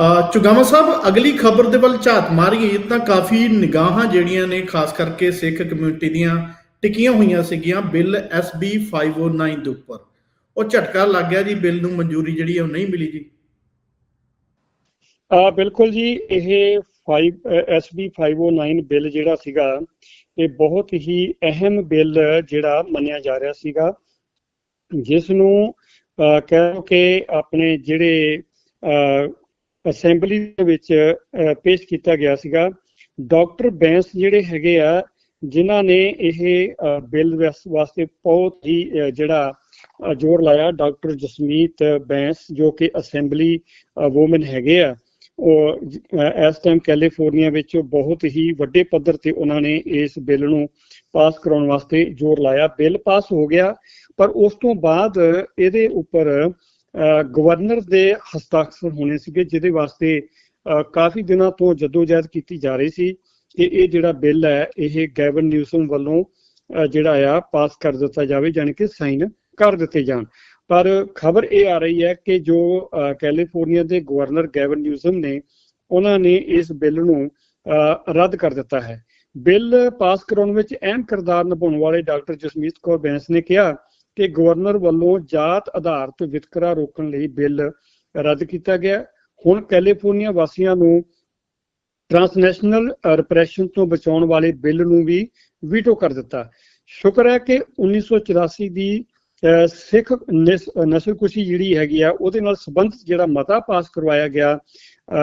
ਅ, ਚੁਗਾਮਾ ਸਾਹਿਬ ਅਗਲੀ ਖਬਰ ਦੇ ਵੱਲ ਝਾਤ ਮਾਰੀਏ ਤਾਂ ਕਾਫੀ ਨਿਗਾਹਾਂ ਜਿਹੜੀਆਂ ਨੇ ਖਾਸ ਕਰਕੇ ਸਿੱਖ ਕਮਿਊਨਿਟੀ ਦੀਆਂ ਟਿਕੀਆਂ ਹੋਈਆਂ ਸੀਗੀਆਂ ਬਿੱਲ SB 509 ਦੇ ਉੱਪਰ। ਉਹ ਝਟਕਾ ਲੱਗ ਗਿਆ ਜੀ ਬਿੱਲ ਨੂੰ ਮਨਜ਼ੂਰੀ ਜਿਹੜੀ ਉਹ ਨਹੀਂ ਮਿਲੀ ਜੀ। ਆ ਬਿਲਕੁਲ ਜੀ ਇਹ 5 SB 509 ਬਿੱਲ ਜਿਹੜਾ ਸੀਗਾ ਇਹ ਬਹੁਤ ਹੀ ਅਹਿਮ ਬਿੱਲ ਜਿਹੜਾ ਮੰਨਿਆ ਜਾ ਰਿਹਾ ਸੀਗਾ। ਜਿਸ ਨੂੰ ਅਹ, ਕਹਿ ਲਓ ਕਿ ਆਪਣੇ ਜਿਹੜੇ ਅਸੈਂਬਲੀ ਦੇ ਵਿੱਚ ਪੇਸ਼ ਕੀਤਾ ਗਿਆ ਸੀਗਾ। ਡਾਕਟਰ ਬੈਂਸ ਜਿਹੜੇ ਹੈਗੇ ਆ, ਜਿਨ੍ਹਾਂ ਨੇ ਇਹ ਬਿੱਲ ਵਾਸਤੇ ਬਹੁਤ ਹੀ ਜਿਹੜਾ ਜ਼ੋਰ ਲਾਇਆ, ਡਾਕਟਰ ਜਸਮੀਤ ਬੈਂਸ, ਜੋ ਕਿ ਅਸੈਂਬਲੀ ਵੂਮਨ ਹੈਗੇ ਆ। ਉਹ ਇਸ ਟਾਈਮ ਕੈਲੀਫੋਰਨੀਆ ਵਿੱਚ ਬਹੁਤ ਹੀ ਵੱਡੇ ਪੱਧਰ ਤੇ ਉਹਨਾਂ ਨੇ ਇਸ ਬਿੱਲ ਨੂੰ ਪਾਸ ਕਰਾਉਣ ਵਾਸਤੇ ਜ਼ੋਰ ਲਾਇਆ। ਬਿੱਲ ਪਾਸ ਹੋ ਗਿਆ, ਪਰ ਉਸ ਤੋਂ ਬਾਅਦ ਇਹਦੇ ਉੱਪਰ ਗਵਰਨਰ ਦੇ ਹਸਤਾਖਰ ਹੋਣੇ ਸੀਗੇ ਜਿਹਦੇ ਵਾਸਤੇ ਅਹ, ਕਾਫੀ ਦਿਨਾਂ ਤੋਂ ਜਦੋਜਹਿਦ ਕੀਤੀ ਜਾ ਰਹੀ ਸੀ ਕਿ ਇਹ ਜਿਹੜਾ ਬਿੱਲ ਹੈ ਇਹ ਗੈਵਨ ਨਿਊਸਮ ਵੱਲੋਂ ਜਿਹੜਾ ਆ ਪਾਸ ਕਰ ਦਿੱਤਾ ਜਾਵੇ ਯਾਨੀ ਕਿ ਸਾਈਨ ਕਰ ਦਿੱਤੇ ਜਾਣ। ਪਰ ਖਬਰ ਇਹ ਆ ਰਹੀ ਹੈ ਕਿ ਜੋ ਕੈਲੀਫੋਰਨੀਆ ਦੇ ਗਵਰਨਰ ਗੈਵਨ ਨਿਊਸਮ ਨੇ ਉਹਨਾਂ ਨੇ ਇਸ ਬਿੱਲ ਨੂੰ ਅਹ, ਰੱਦ ਕਰ ਦਿੱਤਾ ਹੈ। ਬਿੱਲ ਪਾਸ ਕਰਾਉਣ ਵਿੱਚ ਅਹਿਮ ਕਿਰਦਾਰ ਨਿਭਾਉਣ ਵਾਲੇ ਡਾਕਟਰ ਜਸਮੀਤ ਕੌਰ ਬੈਂਸ ਨੇ ਕਿਹਾ ਕਿ ਗਵਰਨਰ ਵੱਲੋਂ ਜਾਤ ਆਧਾਰਿਤ ਵਿਤਕਰਾ ਰੋਕਣ ਲਈ ਬਿੱਲ ਰੱਦ ਕੀਤਾ ਗਿਆ। ਹੁਣ ਕੈਲੀਫੋਰਨੀਆ ਵਾਸੀਆਂ ਨੂੰ ਟ੍ਰਾਂਸਨੈਸ਼ਨਲ ਰਿਪਰੈਸ਼ਨ ਤੋਂ ਬਚਾਉਣ ਵਾਲੇ ਬਿੱਲ ਨੂੰ ਵੀ ਵੀਟੋ ਕਰ ਦਿੱਤਾ। ਸ਼ੁਕਰ ਹੈ ਕਿ 1984 ਦੀ ਅਹ, ਸਿੱਖ ਨਸਲਕੁਸ਼ੀ ਜਿਹੜੀ ਹੈਗੀ ਆ ਉਹਦੇ ਨਾਲ ਸੰਬੰਧਿਤ ਜਿਹੜਾ ਮਤਾ ਪਾਸ ਕਰਵਾਇਆ ਗਿਆ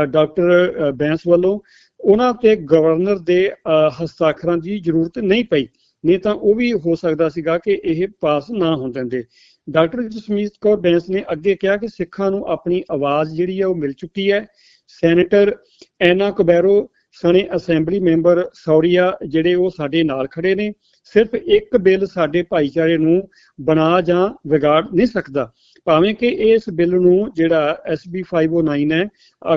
ਡਾਕਟਰ ਬੈਂਸ ਵੱਲੋਂ ਉਹਨਾਂ ਤੇ ਗਵਰਨਰ ਦੇ ਅਹ, ਹਸਤਾਖਰਾਂ ਦੀ ਜ਼ਰੂਰਤ ਨਹੀਂ ਪਈ। ਨਹੀਂ ਤਾਂ ਉਹ ਵੀ ਹੋ ਸਕਦਾ ਸੀਗਾ ਕਿ ਇਹ ਪਾਸ ਨਾ ਹੋਣ ਦਿੰਦੇ। ਡਾਕਟਰ ਜਸਮੀਤ ਕੌਰ ਬੈਂਸ ਨੇ ਅੱਗੇ ਕਿਹਾ ਕਿ ਸਿੱਖਾਂ ਨੂੰ ਆਪਣੀ ਆਵਾਜ਼ ਜਿਹੜੀ ਹੈ ਉਹ ਮਿਲ ਚੁੱਕੀ ਹੈ। ਸੈਨੇਟਰ ਐਨਾ ਕੁਬੈਰੋ, ਸਣੇ ਅਸੈਂਬਲੀ ਮੈਂਬਰ ਸੌਰੀਆ ਜਿਹੜੇ ਉਹ ਸਾਡੇ ਨਾਲ ਖੜੇ ਨੇ। ਸਿਰਫ ਇੱਕ ਬਿੱਲ ਸਾਡੇ ਭਾਈਚਾਰੇ ਨੂੰ ਬਣਾ ਜਾਂ ਵਿਗਾੜ ਨਹੀਂ ਸਕਦਾ। ਭਾਵੇਂ ਕਿ ਇਸ ਬਿੱਲ ਨੂੰ ਜਿਹੜਾ SB 509 ਹੈ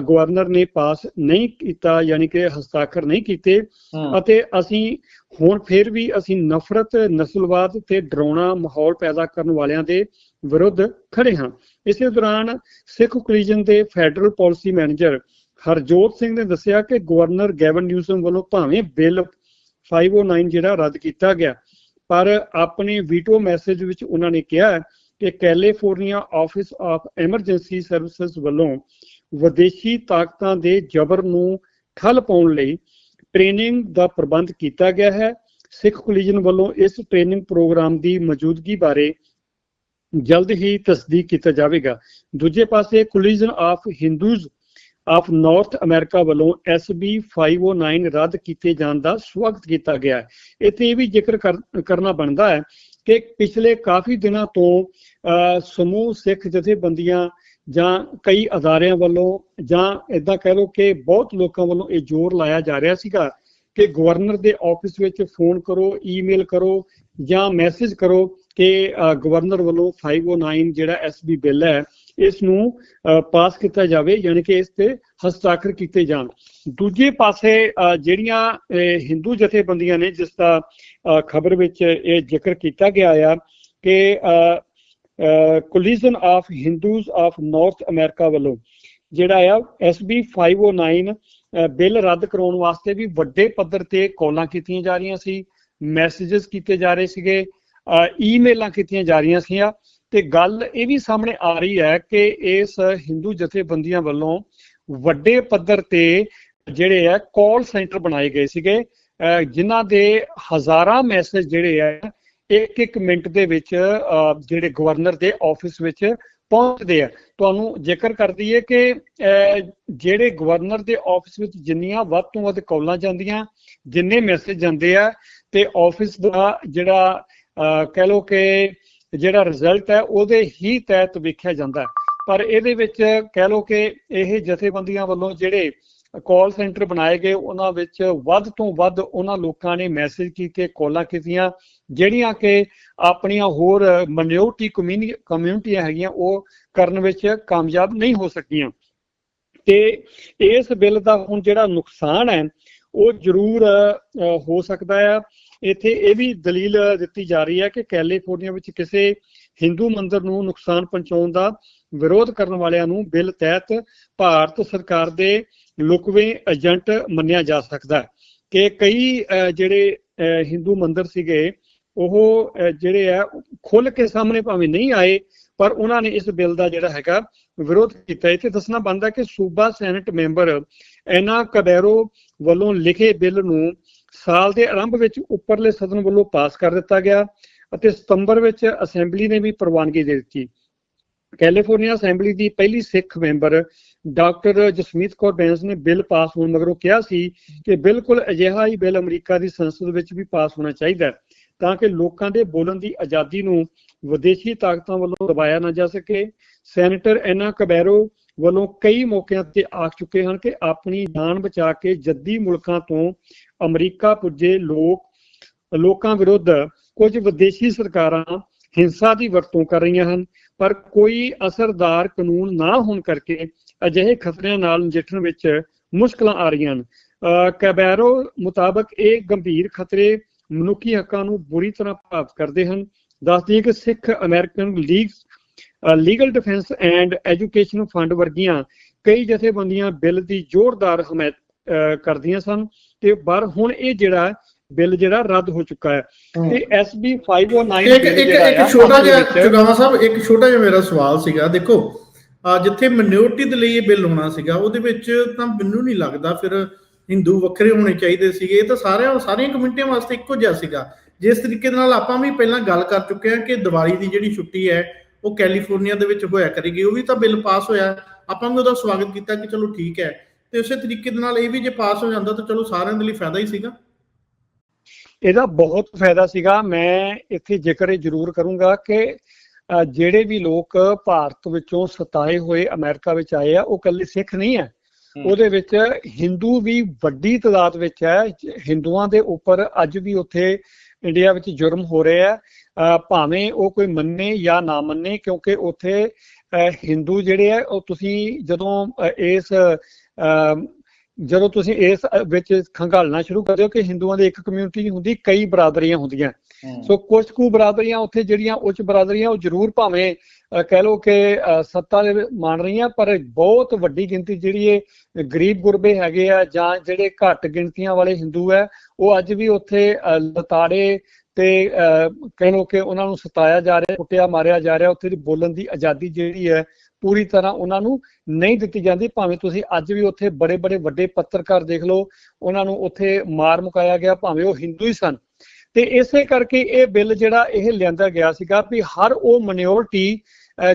ਗਵਰਨਰ ਨੇ ਪਾਸ ਨਹੀਂ ਕੀਤਾ ਯਾਨੀ ਕਿ ਹਸਤਾਖਰ ਨਹੀਂ ਕੀਤੇ ਅਤੇ ਅਸੀਂ ਹੁਣ ਫਿਰ ਵੀ ਅਸੀਂ ਨਫ਼ਰਤ ਨਸਲਵਾਦ ਤੇ ਡਰਾਉਣਾ ਮਾਹੌਲ ਪੈਦਾ ਕਰਨ ਵਾਲਿਆਂ ਦੇ ਵਿਰੁੱਧ ਖੜੇ ਹਾਂ। ਇਸੇ ਦੌਰਾਨ ਸਿੱਖ ਕੁਲੀਜਨ ਦੇ federal policy manager Harjot Singh ਨੇ ਦੱਸਿਆ ਕਿ ਗਵਰਨਰ ਗੈਵਨ ਨਿਊਸਮ ਵੱਲੋਂ ਭਾਵੇਂ ਬਿੱਲ 509 ਜਿਹੜਾ ਰੱਦ ਕੀਤਾ ਗਿਆ। ਪਰ ਆਪਣੇ ਵੀਟੋ ਮੈਸੇਜ ਵਿੱਚ ਉਹਨਾਂ ਨੇ ਕਿਹਾ ਕਿ California office of emergency services ਵੱਲੋਂ ਵਿਦੇਸ਼ੀ ਤਾਕਤਾਂ ਦੇ ਜ਼ਬਰ ਨੂੰ ਠੱਲ ਪਾਉਣ ਲਈ ਟ੍ਰੇਨਿੰਗ ਦਾ ਪ੍ਰਬੰਧ ਕੀਤਾ ਗਿਆ ਹੈ। ਸਿੱਖ ਕੁਲੀਜਨ ਵੱਲੋਂ ਇਸ ਟ੍ਰੇਨਿੰਗ ਪ੍ਰੋਗਰਾਮ ਦੀ ਮੌਜੂਦਗੀ ਬਾਰੇ ਜਲਦ ਹੀ ਤਸਦੀਕ ਕੀਤਾ ਜਾਵੇਗਾ। ਦੂਜੇ ਪਾਸੇ coalition of Hindus of North America ਵੱਲੋਂ SB 509 ਰੱਦ ਕੀਤੇ ਜਾਣ ਦਾ ਸਵਾਗਤ ਕੀਤਾ ਗਿਆ ਹੈ। ਇੱਥੇ ਇਹ ਵੀ ਜ਼ਿਕਰ ਕਰ- ਕਰਨਾ ਬਣਦਾ ਹੈ ਕਿ ਪਿਛਲੇ ਕਾਫੀ ਦਿਨਾਂ ਤੋਂ ਸਮੂਹ ਸਿੱਖ ਜਥੇਬੰਦੀਆਂ ਜਾਂ ਕਈ ਅਦਾਰਿਆਂ ਵੱਲੋਂ ਜਾਂ ਇਦਾਂ ਕਹਿ ਲਓ ਕਿ ਬਹੁਤ ਲੋਕਾਂ ਵੱਲੋਂ ਇਹ ਜ਼ੋਰ ਲਾਇਆ ਜਾ ਰਿਹਾ ਸੀਗਾ ਕਿ ਗਵਰਨਰ ਦੇ ਆਫਿਸ ਵਿੱਚ ਫੋਨ ਕਰੋ, ਈਮੇਲ ਕਰੋ ਜਾਂ ਮੈਸੇਜ ਕਰੋ ਕਿ ਗਵਰਨਰ ਵੱਲੋਂ 509 ਜਿਹੜਾ ਐਸਬੀ ਬਿੱਲ ਹੈ ਇਸ ਨੂੰ ਪਾਸ ਕੀਤਾ ਜਾਵੇ ਯਾਨੀ ਕਿ ਇਸ ਤੇ ਹਸਤਾਖਰ ਕੀਤੇ ਜਾਣ। ਦੂਜੇ ਪਾਸੇ ਜਿਹੜੀਆਂ ਹਿੰਦੂ ਜਥੇਬੰਦੀਆਂ ਨੇ ਜਿਸ ਦਾ ਖਬਰ ਵਿੱਚ ਇਹ ਜ਼ਿਕਰ ਕੀਤਾ ਗਿਆ ਆ ਕਿ coalition of Hindus of North America ਵੱਲੋਂ ਜਿਹੜਾ ਆ SB 509 ਅਹ, ਬਿੱਲ ਰੱਦ ਕਰਾਉਣ ਵਾਸਤੇ ਵੀ ਵੱਡੇ ਪੱਧਰ ਤੇ ਕਾਲਾਂ ਕੀਤੀਆਂ ਜਾ ਰਹੀਆਂ ਸੀ ਮੈਸੇजेस ਕੀਤੇ ਜਾ ਰਹੇ ਸੀਗੇ ਈਮੇਲਾਂ ਕੀਤੀਆਂ ਜਾ ਰਹੀਆਂ ਸੀਆਂ ਤੇ ਗੱਲ ਇਹ ਵੀ ਸਾਹਮਣੇ ਆ ਰਹੀ ਹੈ ਕਿ ਇਸ ਹਿੰਦੂ ਜਥੇਬੰਦੀਆਂ ਵੱਲੋਂ ਵੱਡੇ ਪੱਧਰ ਤੇ ਜਿਹੜੇ ਆ ਕਾਲ ਸੈਂਟਰ ਬਣਾਏ ਗਏ ਸੀਗੇ ਅਹ, ਜਿਨ੍ਹਾਂ ਦੇ ਹਜ਼ਾਰਾਂ ਮੈਸੇਜ ਜਿਹੜੇ ਆ ਇੱਕ ਇੱਕ ਮਿੰਟ ਦੇ ਵਿੱਚ ਜਿਹੜੇ ਗਵਰਨਰ ਦੇ ਆਫਿਸ ਵਿੱਚ ਪਹੁੰਚਦੇ ਆ। ਤੁਹਾਨੂੰ ਜ਼ਿਕਰ ਕਰ ਦਈਏ ਕਿ ਅਹ, ਜਿਹੜੇ ਗਵਰਨਰ ਦੇ ਆਫਿਸ ਵਿੱਚ ਜਿੰਨੀਆਂ ਵੱਧ ਤੋਂ ਵੱਧ ਕਾਲਾਂ ਜਾਂਦੀਆਂ ਜਿੰਨੇ ਮੈਸੇਜ ਜਾਂਦੇ ਆ ਤੇ ਆਫਿਸ ਦਾ ਜਿਹੜਾ ਅਹ, ਕਹਿ ਲਓ ਕਿ ਜਿਹੜਾ ਰਿਜ਼ਲਟ ਹੈ ਉਹਦੇ ਹੀ ਤਹਿਤ ਵੇਖਿਆ ਜਾਂਦਾ ਪਰ ਇਹਦੇ ਵਿੱਚ ਕਹਿ ਲਓ ਕਿ ਇਹ ਜਥੇਬੰਦੀਆਂ ਵੱਲੋਂ ਜਿਹੜੇ ਕਾਲ ਸੈਂਟਰ ਬਣਾਏ ਗਏ, ਉਹਨਾਂ ਵਿੱਚ ਵੱਧ ਤੋਂ ਵੱਧ ਉਹਨਾਂ ਲੋਕਾਂ ਨੇ ਮੈਸੇਜ ਕੀਤੇ ਕਾਲਾਂ ਕੀਤੀਆਂ, ਜਿਹੜੀਆਂ ਕਿ ਆਪਣੀਆਂ ਹੋਰ ਮਿਨੋਰਟੀ ਕਮਿਊਨਿਟੀਆਂ ਹੈਗੀਆਂ, ਉਹ ਕਰਨ ਵਿੱਚ ਕਾਮਯਾਬ ਨਹੀਂ ਹੋ ਸਕੀਆਂ। ਤੇ ਇਸ ਬਿੱਲ ਦਾ ਹੁਣ ਜਿਹੜਾ ਨੁਕਸਾਨ ਹੈ, ਉਹ ਜ਼ਰੂਰ ਹੋ ਸਕਦਾ ਹੈ। ਇੱਥੇ ਇਹ ਵੀ ਦਲੀਲ ਦਿੱਤੀ ਜਾ ਰਹੀ ਹੈ ਕਿ ਕੈਲੀਫੋਰਨੀਆ ਵਿੱਚ ਕਿਸੇ ਹਿੰਦੂ ਮੰਦਰ ਨੂੰ ਨੁਕਸਾਨ ਪਹੁੰਚਾਉਣ ਦਾ ਵਿਰੋਧ ਕਰਨ ਵਾਲਿਆਂ ਨੂੰ ਬਿੱਲ ਤਹਿਤ ਭਾਰਤ ਸਰਕਾਰ ਦੇ ਲੁਕਵੇਂ ਏਜੰਟ ਮੰਨਿਆ ਜਾ ਸਕਦਾ ਹੈ ਕਿ ਕਈ ਜਿਹੜੇ ਹਿੰਦੂ ਮੰਦਰ ਸੀਗੇ, ਉਹ ਜਿਹੜੇ ਆ ਖੁੱਲ ਕੇ ਸਾਹਮਣੇ ਭਾਵੇਂ ਨਹੀਂ ਆਏ, ਪਰ ਉਹਨਾਂ ਨੇ ਇਸ ਬਿੱਲ ਦਾ ਜਿਹੜਾ ਹੈਗਾ ਵਿਰੋਧ ਕੀਤਾ। ਇੱਥੇ ਦੱਸਣਾ ਬਣਦਾ ਕਿ ਸੂਬਾ ਸੈਨੇਟ ਮੈਂਬਰ ਐਨਾ ਕਬੈਰੋ ਵੱਲੋਂ ਲਿਖੇ ਬਿੱਲ ਨੂੰ ਸਾਲ ਦੇ ਆਰੰਭ ਵਿੱਚ ਉੱਪਰਲੇ ਸਦਨ ਵੱਲੋਂ ਪਾਸ ਕਰ ਦਿੱਤਾ ਗਿਆ ਅਤੇ ਸਤੰਬਰ ਵਿੱਚ ਅਸੈਂਬਲੀ ਨੇ ਵੀ ਪ੍ਰਵਾਨਗੀ ਦੇ ਦਿੱਤੀ। ਕੈਲੀਫੋਰਨੀਆ ਅਸੈਂਬਲੀ ਦੀ ਪਹਿਲੀ ਸਿੱਖ ਮੈਂਬਰ ਡਾਕਟਰ ਜਸਮੀਤ ਕੌਰ ਬੈਂਸ ਨੇ ਬਿੱਲ ਪਾਸ ਹੋਣ ਮਗਰੋਂ ਕਿਹਾ ਸੀ ਕਿ ਬਿਲਕੁਲ ਅਜਿਹਾ ਹੀ ਬਿੱਲ ਅਮਰੀਕਾ ਦੀ ਸੰਸਦ ਵਿੱਚ ਵੀ ਪਾਸ ਹੋਣਾ ਚਾਹੀਦਾ ਹੈ, ਤਾਂ ਕਿ ਲੋਕਾਂ ਦੇ ਬੋਲਣ ਦੀ ਆਜ਼ਾਦੀ ਨੂੰ ਵਿਦੇਸ਼ੀ ਤਾਕਤਾਂ ਵੱਲੋਂ ਦਬਾਇਆ ਨਾ ਜਾ ਸਕੇ। ਸੈਨੇਟਰ ਐਨਾ ਕਬੈਰੋ ਵੱਲੋਂ ਕਈ ਮੌਕਿਆਂ ਤੇ ਆਖ ਚੁੱਕੇ ਹਨ ਕਿ ਆਪਣੀ ਜਾਨ ਬਚਾ ਕੇ ਜੱਦੀ ਮੁਲਕਾਂ ਤੋਂ ਅਮਰੀਕਾ ਪੁੱਜੇ ਲੋਕ, ਲੋਕਾਂ ਵਿਰੁੱਧ ਕੁਝ ਵਿਦੇਸ਼ੀ ਸਰਕਾਰਾਂ ਹਿੰਸਾ ਦੀ ਵਰਤੋਂ ਕਰ ਰਹੀਆਂ ਹਨ, ਪਰ ਕੋਈ ਅਸਰਦਾਰ ਕਾਨੂੰਨ ਨਾ ਹੋਣ ਕਰਕੇ ਅਜਿਹੇ ਖਤਰਿਆਂ ਨਾਲ ਨਜਿੱਠਣ ਵਿੱਚ ਮੁਸ਼ਕਲਾਂ ਆ ਰਹੀਆਂ ਹਨ। ਅਹ ਕੈਬੈਰੋ ਮੁਤਾਬਕ ਇਹ ਗੰਭੀਰ ਖਤਰੇ ਮਨੁੱਖੀ ਹੱਕਾਂ ਨੂੰ ਬੁਰੀ ਤਰ੍ਹਾਂ ਪ੍ਰਭਾਵਿਤ ਕਰਦੇ ਹਨ। ਦੱਸਦੀ ਕਿ Sikh American league legal defence and education fund ਵਰਗੀਆਂ ਕਈ ਜਥੇਬੰਦੀਆਂ ਬਿੱਲ ਦੀ ਜ਼ੋਰਦਾਰ ਹਮਾਇਤ ਕਰਦੀਆਂ ਸਨ ਤੇ ਪਰ ਹੁਣ ਇਹ ਜਿਹੜਾ ਬਿੱਲ ਜਿਹੜਾ ਰੱਦ ਹੋ ਚੁੱਕਾ ਹੈ। ਤੇ SB 509 ਇੱਕ ਇੱਕ ਇੱਕ ਛੋਟਾ ਜਿਹਾ ਚੁਗਾਵਾ ਸਾਹਿਬ ਇੱਕ ਛੋਟਾ ਜਿਹਾ ਮੇਰਾ ਸਵਾਲ ਸੀਗਾ। ਦੇਖੋ ਆ ਜਿੱਥੇ ਮਿਨੋਰਟੀ ਦੇ ਲਈ ਇਹ ਬਿੱਲ ਹੋਣਾ ਸੀਗਾ ਉਹਦੇ ਵਿੱਚ ਤਾਂ ਮੈਨੂੰ ਨਹੀਂ ਲੱਗਦਾ ਫਿਰ ਹਿੰਦੂ ਵੱਖਰੇ ਹੋਣੇ ਚਾਹੀਦੇ ਸੀਗੇ। ਇਹ ਤਾਂ ਸਾਰਿਆਂ ਸਾਰੀਆਂ ਕਮਿਊਨਿਟੀਆਂ ਵਾਸਤੇ ਇੱਕੋ ਜਿਹਾ ਸੀਗਾ। ਜਿਸ ਤਰੀਕੇ ਨਾਲ ਆਪਾਂ ਵੀ ਪਹਿਲਾਂ ਗੱਲ ਕਰ ਚੁੱਕੇ ਹਾਂ ਕਿ ਦੀਵਾਲੀ ਦੀ ਜਿਹੜੀ ਛੁੱਟੀ ਹੈ ਉਹ ਕੈਲੀਫੋਰਨੀਆ ਦੇ ਵਿੱਚ ਹੋਇਆ ਕਰੇਗੀ ਉਹ ਵੀ ਤਾਂ ਬਿੱਲ ਪਾਸ ਹੋਇਆ। ਆਪਾਂ ਵੀ ਉਹਦਾ ਸਵਾਗਤ ਕੀਤਾ ਕਿ ਚਲੋ ਠੀਕ ਹੈ। ਤੇ ਉਸੇ ਤਰੀਕੇ ਦੇ ਨਾਲ ਇਹ ਵੀ ਜੇ ਪਾਸ ਹੋ ਜਾਂਦਾ ਤਾਂ ਚਲੋ ਸਾਰਿਆਂ ਦੇ ਲਈ ਫਾਇਦਾ ਹੀ ਸੀਗਾ। ਇਹਦਾ ਬਹੁਤ ਫਾਇਦਾ ਸੀਗਾ। ਮੈਂ ਇੱਥੇ ਜ਼ਿਕਰ ਇਹ ਜ਼ਰੂਰ ਕਰੂੰਗਾ ਕਿ ਜਿਹੜੇ ਵੀ ਲੋਕ ਭਾਰਤ ਵਿੱਚੋਂ ਸਤਾਏ ਹੋਏ ਅਮਰੀਕਾ ਵਿੱਚ ਆਏ ਆ ਉਹ ਇਕੱਲੇ ਸਿੱਖ ਨਹੀਂ ਹੈ। ਉਹਦੇ ਵਿੱਚ ਹਿੰਦੂ ਵੀ ਵੱਡੀ ਤਾਦਾਦ ਵਿੱਚ ਹੈ। ਹਿੰਦੂਆਂ ਦੇ ਉੱਪਰ ਅੱਜ ਵੀ ਉੱਥੇ ਇੰਡੀਆ ਵਿੱਚ ਜੁਰਮ ਹੋ ਰਹੇ ਆ ਅ, ਭਾਵੇਂ ਉਹ ਕੋਈ ਮੰਨੇ ਜਾਂ ਨਾ ਮੰਨੇ ਕਿਉਂਕਿ ਉੱਥੇ ਹਿੰਦੂ ਜਿਹੜੇ ਆ ਉਹ ਤੁਸੀਂ ਜਦੋਂ ਇਸ ਜਦੋਂ ਤੁਸੀਂ ਇਸ ਵਿੱਚ ਖੰਗਾਲਣਾ ਸ਼ੁਰੂ ਕਰਦੇ ਹੋ ਕਿ ਹਿੰਦੂਆਂ ਦੀ ਇੱਕ ਕਮਿਊਨਿਟੀ ਨਹੀਂ ਹੁੰਦੀ ਕਈ ਬਰਾਦਰੀਆਂ ਹੁੰਦੀਆਂ। ਸੋ ਕੁਝ ਕੁ ਬਰਾਦਰੀਆਂ ਉੱਥੇ ਜਿਹੜੀਆਂ ਉੱਚ ਬਰਾਦਰੀਆਂ ਉਹ ਜ਼ਰੂਰ ਭਾਵੇਂ ਕਹਿ ਲਓ ਕਿ ਸੱਤਾ ਦੇ ਮਾਣ ਰਹੀਆਂ ਪਰ ਬਹੁਤ ਵੱਡੀ ਗਿਣਤੀ ਜਿਹੜੀ ਇਹ ਗਰੀਬ ਗੁਰਬੇ ਹੈਗੇ ਆ ਜਾਂ ਜਿਹੜੇ ਘੱਟ ਗਿਣਤੀਆਂ ਵਾਲੇ ਹਿੰਦੂ ਹੈ ਉਹ ਅੱਜ ਵੀ ਉੱਥੇ ਲਤਾੜੇ ਤੇ ਅ, ਕਿ ਉਹਨਾਂ ਨੂੰ ਸਤਾਇਆ ਜਾ ਰਿਹਾ ਕੁੱਟਿਆ ਮਾਰਿਆ ਜਾ ਰਿਹਾ ਉੱਥੇ ਦੀ ਬੋਲਣ ਦੀ ਆਜ਼ਾਦੀ ਜਿਹੜੀ ਹੈ ਪੂਰੀ ਤਰ੍ਹਾਂ ਉਹਨਾਂ ਨੂੰ ਨਹੀਂ ਦਿੱਤੀ ਜਾਂਦੀ। ਭਾਵੇਂ ਤੁਸੀਂ ਅੱਜ ਵੀ ਉੱਥੇ ਬੜੇ ਬੜੇ ਵੱਡੇ ਪੱਤਰਕਾਰ ਦੇਖ ਲਓ ਉਹਨਾਂ ਨੂੰ ਉੱਥੇ ਮਾਰ ਮੁਕਾਇਆ ਗਿਆ ਭਾਵੇਂ ਉਹ ਹਿੰਦੂ ਹੀ ਸਨ। ਤੇ ਇਸੇ ਕਰਕੇ ਇਹ ਬਿੱਲ ਜਿਹੜਾ ਇਹ ਲਿਆਂਦਾ ਗਿਆ ਸੀਗਾ ਵੀ ਹਰ ਉਹ ਮਿਨੋਰਟੀ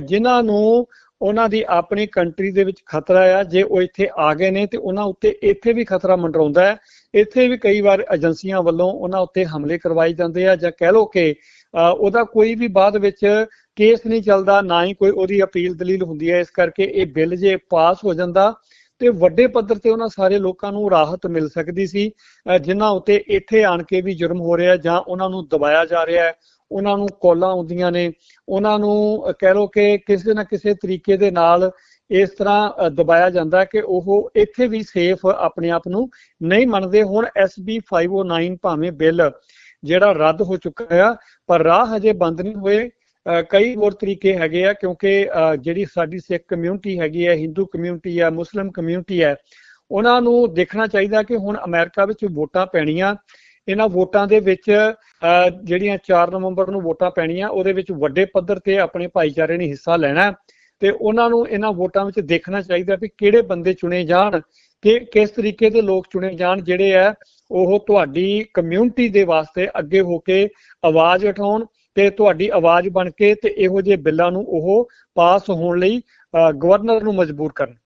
ਜਿਨ੍ਹਾਂ ਨੂੰ ਉਹਨਾਂ ਦੀ ਆਪਣੀ ਕੰਟਰੀ ਦੇ ਵਿੱਚ ਖਤਰਾ ਆ ਜੇ ਉਹ ਇੱਥੇ ਆ ਗਏ ਨੇ ਤੇ ਉਹਨਾਂ ਉੱਤੇ ਇੱਥੇ ਵੀ ਖਤਰਾ ਮੰਡਰਾਉਂਦਾ ਹੈ। ਇੱਥੇ ਵੀ ਕਈ ਵਾਰ ਏਜੰਸੀਆਂ ਵੱਲੋਂ ਉਹਨਾਂ ਉੱਤੇ ਹਮਲੇ ਕਰਵਾਏ ਜਾਂਦੇ ਆ ਜਾਂ ਕਹਿ ਲਓ ਕਿ ਅ, ਉਹਦਾ ਕੋਈ ਵੀ ਬਾਅਦ ਵਿੱਚ ਕੇਸ ਨਹੀਂ ਚੱਲਦਾ ਨਾ ਹੀ ਕੋਈ ਉਹਦੀ ਅਪੀਲ ਦਲੀਲ ਹੁੰਦੀ ਹੈ। ਇਸ ਕਰਕੇ ਇਹ ਬਿੱਲ ਜੇ ਪਾਸ ਹੋ ਜਾਂਦਾ ਤੇ ਵੱਡੇ ਪੱਧਰ ਤੇ ਉਹਨਾਂ ਸਾਰੇ ਲੋਕਾਂ ਨੂੰ ਰਾਹਤ ਮਿਲ ਸਕਦੀ ਸੀ। ਜਿਨ੍ਹਾਂ ਉੱਤੇ ਇੱਥੇ ਆਣ ਕੇ ਵੀ ਜੁਰਮ ਹੋ ਰਿਹਾ ਜਾਂ ਉਹਨਾਂ ਨੂੰ ਦਬਾਇਆ ਜਾ ਰਿਹਾ ਹੈ, ਉਹਨਾਂ ਨੂੰ ਕੋਲਾਂ ਆਉਂਦੀਆਂ ਨੇ, ਉਹਨਾਂ ਨੂੰ ਕਹਿ ਲਓ ਕਿ ਕਿਸੇ ਨਾ ਕਿਸੇ ਤਰੀਕੇ ਦੇ ਨਾਲ ਇਸ ਤਰ੍ਹਾਂ ਦਬਾਇਆ ਜਾਂਦਾ ਕਿ ਉਹ ਇੱਥੇ ਵੀ ਸੇਫ ਆਪਣੇ ਆਪ ਨੂੰ ਨਹੀਂ ਮੰਨਦੇ ਹੁਣ। SB 509 ਭਾਵੇਂ ਬਿੱਲ ਜਿਹੜਾ ਰੱਦ ਹੋ ਚੁੱਕਾ ਆ, ਪਰ ਰਾਹ ਹਜੇ ਬੰਦ ਨਹੀਂ ਹੋਏ। ਕਈ ਹੋਰ ਤਰੀਕੇ ਹੈਗੇ ਆ, ਕਿਉਂਕਿ ਜਿਹੜੀ ਸਾਡੀ ਸਿੱਖ ਕਮਿਊਨਿਟੀ ਹੈਗੀ ਹੈ ਹਿੰਦੂ ਕਮਿਊਨਿਟੀ ਹੈ ਮੁਸਲਿਮ ਕਮਿਊਨਿਟੀ ਹੈ, ਉਹਨਾਂ ਨੂੰ ਦੇਖਣਾ ਚਾਹੀਦਾ ਕਿ ਹੁਣ ਅਮਰੀਕਾ ਵਿੱਚ ਵੋਟਾਂ ਪੈਣੀਆਂ, ਇਹਨਾਂ ਵੋਟਾਂ ਦੇ ਵਿੱਚ ਜਿਹੜੀਆਂ 4 ਨਵੰਬਰ ਨੂੰ ਵੋਟਾਂ ਪੈਣੀਆਂ, ਉਹਦੇ ਵਿੱਚ ਵੱਡੇ ਪੱਧਰ ਤੇ ਆਪਣੇ ਭਾਈਚਾਰੇ ਨੇ ਹਿੱਸਾ ਲੈਣਾ ਹੈ, ਤੇ ਉਹਨਾਂ ਨੂੰ ਇਹਨਾਂ ਵੋਟਾਂ ਵਿੱਚ ਦੇਖਣਾ ਚਾਹੀਦਾ ਵੀ ਕਿਹੜੇ ਬੰਦੇ ਚੁਣੇ ਜਾਣ, ਕਿ ਕਿਸ ਤਰੀਕੇ ਦੇ ਲੋਕ ਚੁਣੇ ਜਾਣ, ਜਿਹੜੇ ਆ ਉਹ ਤੁਹਾਡੀ ਕਮਿਊਨਿਟੀ ਦੇ ਵਾਸਤੇ ਅੱਗੇ ਹੋ ਕੇ ਆਵਾਜ਼ ਉਠਾਉਣ ਤੇ ਤੁਹਾਡੀ ਆਵਾਜ਼ ਬਣ ਕੇ ਤੇ ਇਹੋ ਜਿਹੇ ਬਿੱਲਾਂ ਨੂੰ ਉਹ ਪਾਸ ਹੋਣ ਲਈ ਅ, ਗਵਰਨਰ ਨੂੰ ਮਜਬੂਰ ਕਰਨ।